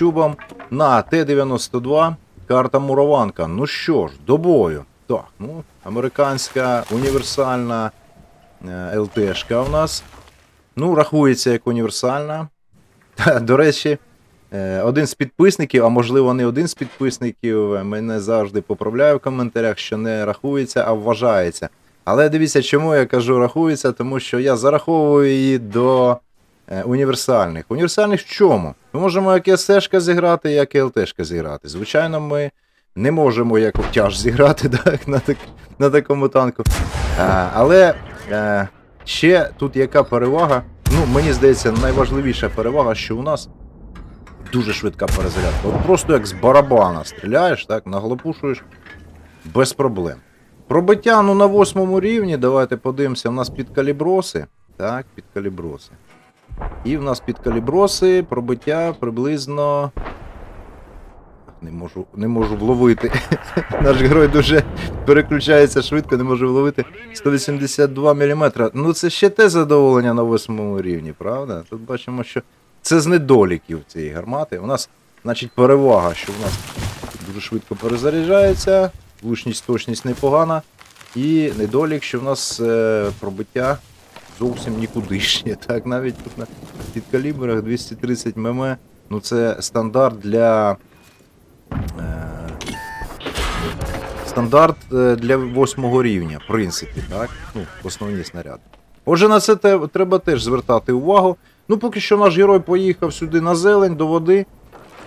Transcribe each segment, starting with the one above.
тюбом на Т-92 карта Мурованка. Ну що ж, до бою. Так, ну, американська універсальна е, ЛТшка у нас. Ну, рахується як універсальна. До речі, е, один з підписників, а можливо не один з підписників, е, мене завжди поправляє в коментарях, що не рахується, а вважається. Але дивіться, чому я кажу рахується, тому що я зараховую її до універсальних. Універсальних в чому? Ми можемо як ССшка зіграти, як і ЛТшка зіграти. Звичайно, ми не можемо як обтяж зіграти так, на, так, на такому танку. А, але е, ще тут яка перевага? Ну, мені здається, найважливіша перевага, що у нас дуже швидка перезарядка. От просто як з барабана стріляєш, так, наглопушуєш без проблем. Пробиття ну, на восьмому рівні, давайте подивимося, у нас підкаліброси. Так, підкаліброси. І в нас підкаліброси, пробиття приблизно. Не можу, не можу вловити. Наш герой дуже переключається швидко, не може вловити. 182 мм. Ну це ще те задоволення на восьмому рівні, правда? Тут бачимо, що це з недоліків цієї гармати. У нас, значить, перевага, що в нас дуже швидко перезаряджається, влучність, точність непогана. І недолік, що в нас е, пробиття зовсім нікудишнє. Так, навіть тут на підкалібрах 230 мм. Ну це стандарт для. Е, стандарт е, для восьмого рівня, в принципі, так? Ну, основні снаряди. Отже, на це треба теж звертати увагу. Ну, поки що наш герой поїхав сюди на зелень, до води.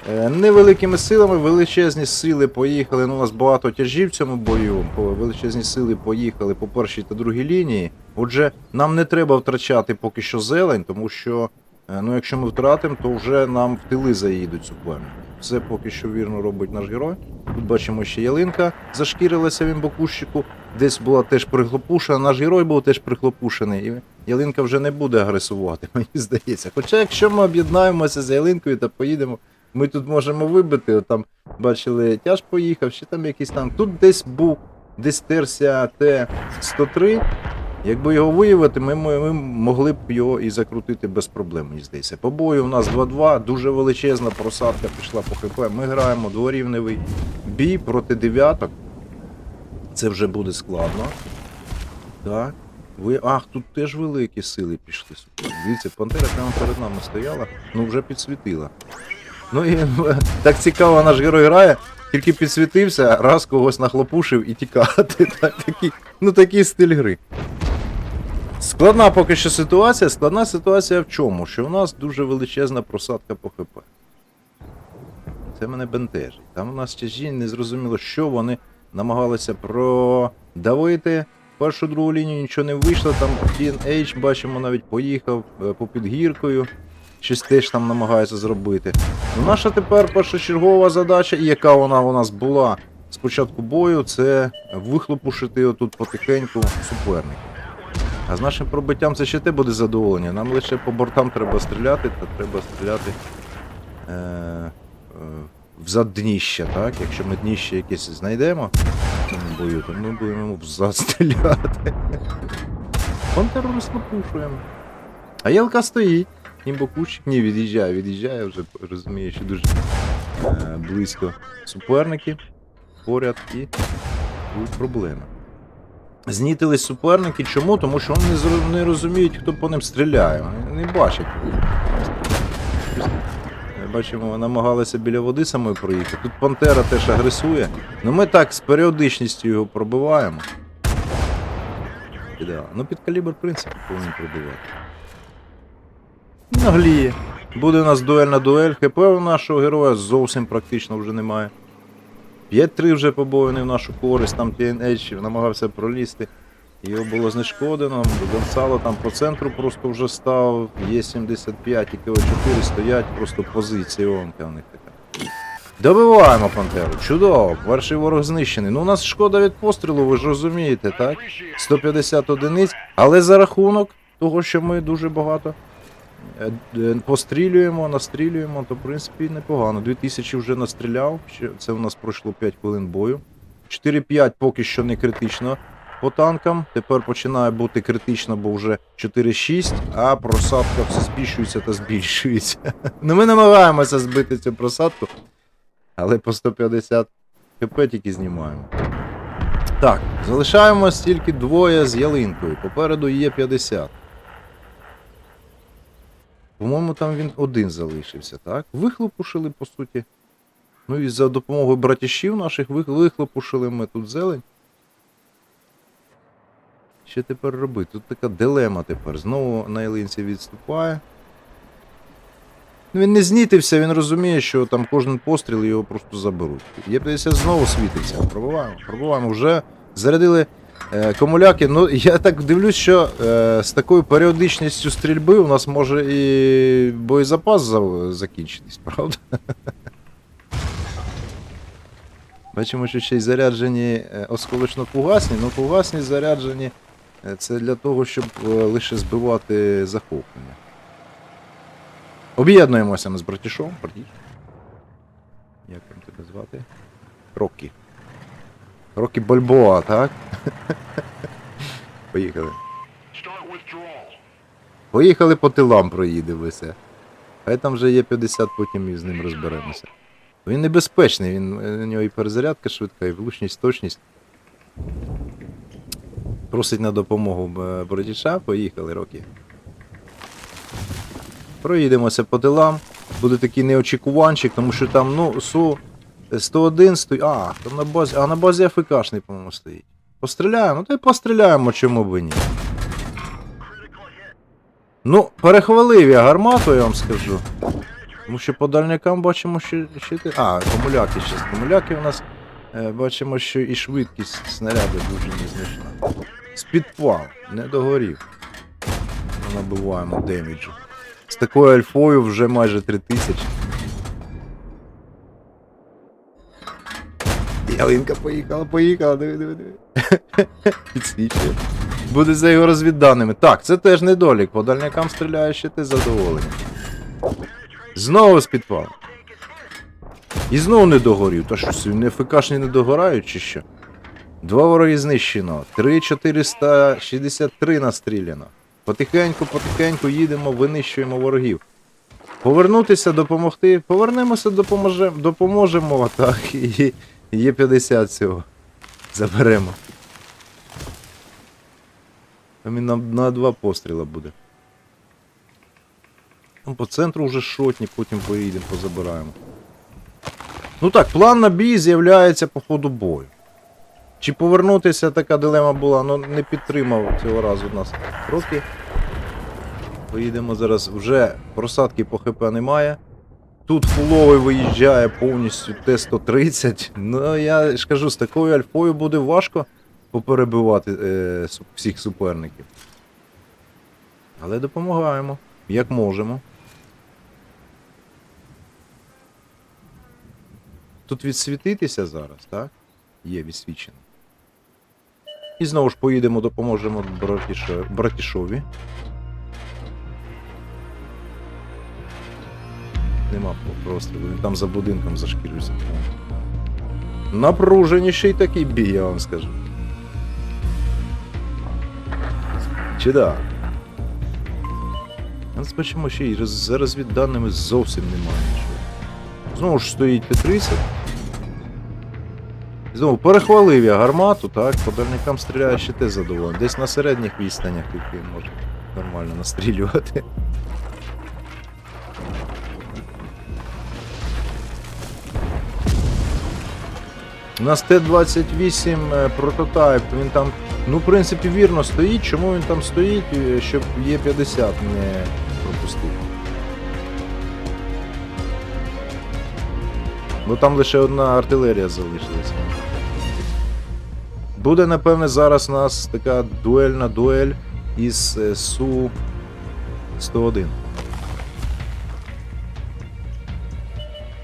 Е, Невеликими силами, величезні сили поїхали. Ну, у нас багато тяжів в цьому бою. Величезні сили поїхали по першій та другій лінії. Отже, нам не треба втрачати поки що зелень, тому що е, ну, якщо ми втратимо, то вже нам в тили заїдуть суперники. Все поки що вірно робить наш герой. Тут бачимо ще ялинка, зашкірилася він бокущику. Десь була теж прихлопушена. Наш герой був теж прихлопушений. І ялинка вже не буде агресувати, мені здається. Хоча, якщо ми об'єднаємося з ялинкою та поїдемо, ми тут можемо вибити. От Там бачили, тяж поїхав, ще там якийсь там. Тут десь був, десь терся Т-103. Якби його виявити, ми, ми, ми могли б його і закрутити без проблем, мені здається. По бою у нас 2-2, дуже величезна просадка пішла по ХП. Ми граємо дворівневий бій проти дев'яток. Це вже буде складно. Так. Ви... Ах, тут теж великі сили пішли. Дивіться, пантера прямо перед нами стояла, ну вже підсвітила. Ну і так цікаво наш герой грає, тільки підсвітився, раз когось нахлопушив і тікати. Так, такий, ну такий стиль гри. Складна поки що ситуація. Складна ситуація в чому? Що у нас дуже величезна просадка по ХП. Це мене бентежить. Там у нас тяжі, незрозуміло, що вони намагалися продавити. Першу другу лінію нічого не вийшло. Там TNH, бачимо, навіть поїхав е, попід гіркою. Щось теж там намагається зробити. Ну, наша тепер першочергова задача, і яка вона у нас була з початку бою, це вихлопушити отут потихеньку суперника. А з нашим пробиттям це ще те буде задоволення. Нам лише по бортам треба стріляти, та треба стріляти е, е, взад дніща, так? Якщо ми дніще якесь знайдемо в цьому бою, то ми будемо взад стріляти. Пантеру розлопушуємо. А ялка стоїть. Німбокущик ні, від'їжджає, від'їжджає, вже розуміє, що дуже е, близько суперники поряд і будуть проблеми. Знітились суперники. Чому? Тому що вони не, розуміють, хто по ним стріляє. Вони не бачать. Бачимо, намагалися біля води самої проїхати. Тут Пантера теж агресує. Ну ми так з періодичністю його пробиваємо. Ідеально. Ну під калібр, в принципі, повинен пробивати. Нагліє. Буде у нас дуель на дуель. ХП у нашого героя зовсім практично вже немає. 5-3 вже побоєний в нашу користь, там TNH намагався пролізти. Його було знешкодено. Гонсало там по центру просто вже став. Є 75 і КВ4 стоять, просто позиціонка у них така. Добиваємо Пантеру. Чудово, перший ворог знищений. Ну, у нас шкода від пострілу, ви ж розумієте, так? 150 одиниць, але за рахунок того, що ми дуже багато пострілюємо, настрілюємо, то в принципі непогано. 2000 вже настріляв, це у нас пройшло 5 хвилин бою. 4-5 поки що не критично по танкам. Тепер починає бути критично, бо вже 4-6, а просадка все збільшується та збільшується. ну ми намагаємося збити цю просадку, але по 150 хп тільки знімаємо. Так, залишаємось тільки двоє з ялинкою. Попереду є 50. По-моєму, там він один залишився, так? Вихлопушили, по суті. Ну і за допомогою братішів наших вихлопушили ми тут зелень. Що тепер робити? Тут така дилема тепер. Знову на ялинці відступає. Ну, він не знітився, він розуміє, що там кожен постріл його просто заберуть. Є 50 знову світиться. Пробуваємо, пробуваємо. Вже зарядили комуляки. Ну, я так дивлюсь, що е, з такою періодичністю стрільби у нас може і боєзапас закінчитись, правда? Бачимо, що ще й заряджені е, осколочно-фугасні, ну фугасні заряджені е, це для того, щоб е, лише збивати захоплення. Об'єднуємося ми з братішом. Братіш. Як вам тебе звати? Рокі. Рокі Бальбоа, так? Поїхали. Поїхали по тилам проїдемося. Хай там вже є 50, потім і з ним розберемося. Він небезпечний, він, у нього і перезарядка швидка, і влучність, точність. Просить на допомогу е, братіша, поїхали, Рокі. Проїдемося по тилам. Буде такий неочікуванчик, тому що там, ну, Су 101 стоїть. А, там на базі. А на базі АФКшний, по-моєму, стоїть. Постріляємо, ну то й постріляємо, чому б і ні. Ну, перехвалив я гармату, я вам скажу. Тому що по дальнякам бачимо, що щити. А, комуляки ще. Комуляки у нас е, бачимо, що і швидкість снаряду дуже незначна. Спідпал, не догорів. Набиваємо деміджу. З такою альфою вже майже 3000. Ялинка поїхала, поїхала, диви, диви, диви. Підсвічує. Буде за його розвідданими. Так, це теж недолік. По дальнякам стріляє ще ти задоволений. Знову з підпалу. І знову не догорів. Та що, не ФКшні не догорають чи що? Два вороги знищено. 3463 настріляно. Потихеньку, потихеньку їдемо, винищуємо ворогів. Повернутися, допомогти. Повернемося, допоможемо, допоможемо, так, і є 50 цього. Заберемо. Там він нам на два постріла буде. Ну, по центру вже шотні, потім поїдемо, позабираємо. Ну так, план на бій з'являється по ходу бою. Чи повернутися така дилема була, ну не підтримав цього разу нас роки. Поїдемо зараз вже просадки по ХП немає. Тут фуловий виїжджає повністю Т-130. Ну я ж кажу, з такою альфою буде важко поперебивати е, всіх суперників. Але допомагаємо, як можемо. Тут відсвітитися зараз, так? Є відсвічено. І знову ж поїдемо, допоможемо братішо- братішові. Нема прострілу, він там за будинком зашкірюється. Напруженіший такий бій, я вам скажу. Чи да? Нас бачимо ще й за розвідданими зовсім немає нічого. Знову ж стоїть Т-30. Знову перехвалив я гармату, так, по дальникам стріляє ще те задоволений. Десь на середніх відстанях тільки може нормально настрілювати. Нас Т-28 е, прототайп, він там, ну, в принципі, вірно стоїть. Чому він там стоїть, е, щоб Є-50 не пропустив? Бо там лише одна артилерія залишилася. Буде, напевне, зараз у нас така дуельна дуель із е, Су-101.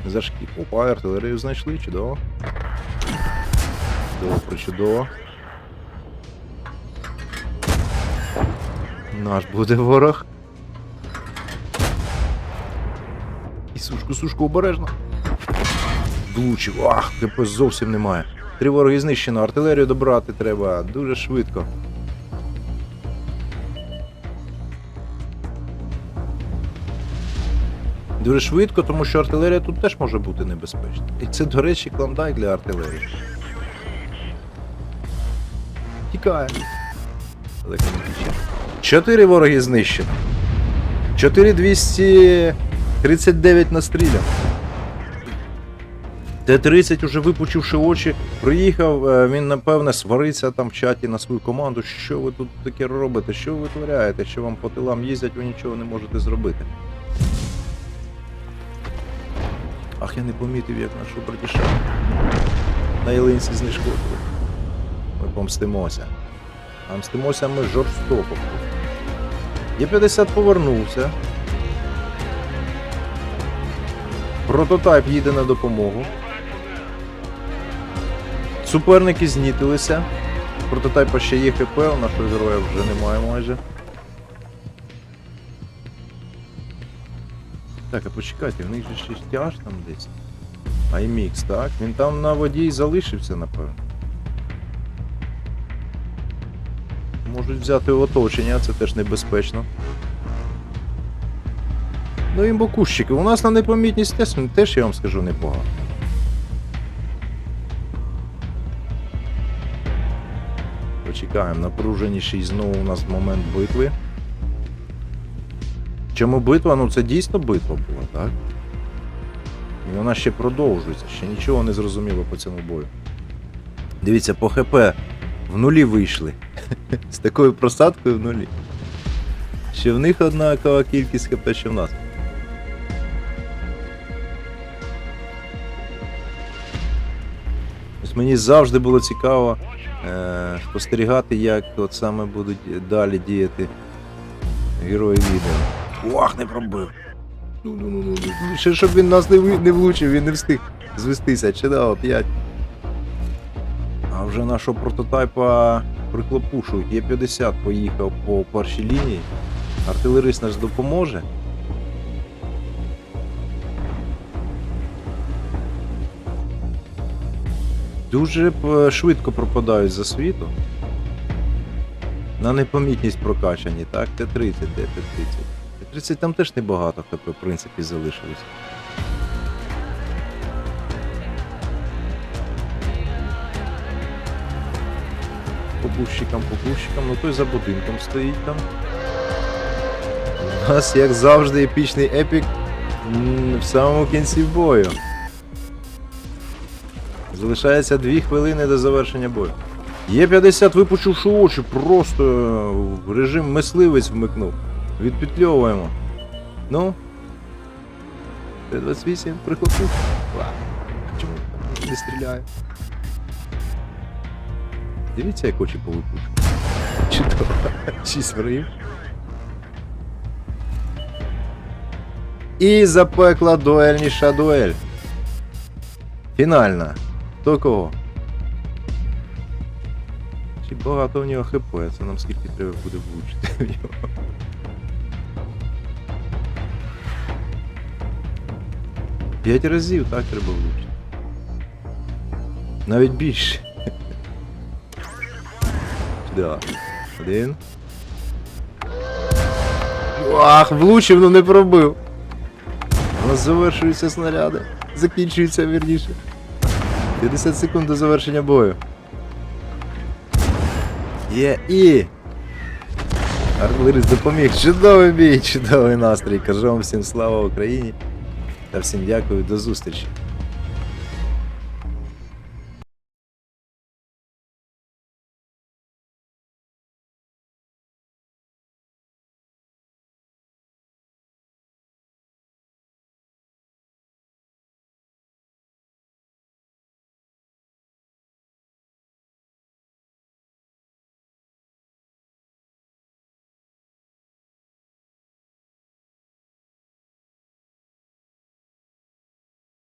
Зашкіп. Опа, артилерію знайшли, чудово. Чудово. Наш буде ворог. І сушку, сушку обережно. Влучив. Ах, КП зовсім немає. Три вороги знищено. Артилерію добрати треба дуже швидко. Дуже швидко, тому що артилерія тут теж може бути небезпечна. І це, до речі, клондайк для артилерії. Тікає. Далеко. Чотири вороги знищено. 4239 настріляв. Т-30, уже випучивши очі, приїхав, е, він напевне свариться там в чаті на свою команду. Що ви тут таке робите? Що ви витворяєте? Що вам по тилам їздять, ви нічого не можете зробити. Ах, я не помітив, як нашу братіша на ялинці знешкодили. Ми помстимося. А мстимося ми жорстоко. Є-50 повернувся. Прототайп їде на допомогу. Суперники знітилися. Прототайпа ще є ХП, у нашого героя вже немає майже. Так, а почекайте, в них же ще тяж там десь. IMX, так? Він там на воді і залишився, напевно. Можуть взяти в оточення, це теж небезпечно. Ну і бокущики. У нас на непомітність теж, теж я вам скажу непогано. Почекаємо, напруженіший знову у нас момент битви. Чому битва? Ну це дійсно битва була, так? І вона ще продовжується, ще нічого не зрозуміло по цьому бою. Дивіться, по ХП в нулі вийшли. З такою просадкою в нулі. Ще в них однакова кількість ХП, що в нас. Ось мені завжди було цікаво е, спостерігати, як от саме будуть далі діяти герої відео. Ох, не пробив. Ну-ну-ну-ну. Ще щоб він нас не, не влучив, він не встиг звестися. чи Чудово, 5. А вже нашого прототайпа приклопушують. Є 50 поїхав по першій лінії. Артилерист наш допоможе. Дуже е, швидко пропадають за світу. На непомітність прокачані, так? Т-30, де Т-30? Т-30 там теж небагато ХП, в принципі, залишилось. По бущикам, по бущикам, ну той за будинком стоїть там. У нас, як завжди, епічний епік в самому кінці бою. Залишається 2 хвилини до завершення бою. Є 50 випучивши очі, просто режим мисливець вмикнув. Відпетльовуємо. Ну. Т-28 прихлопнув. Ва. Чому не стріляє? Дивіться, як очі повипучу. Чудово. 6 ворогів. І запекла дуельніша дуель. Фінальна. Хто кого? Чи багато в нього хп, це нам скільки треба буде влучити в нього. П'ять разів так треба влучити. Навіть більше. Да. Один. Ах, влучив, ну не пробив. У нас завершуються снаряди. Закінчуються вірніше. 50 секунд до завершення бою. Є і. Артилерист допоміг. Чудовий бій, чудовий настрій. Кажу вам всім слава Україні. Та всім дякую, до зустрічі.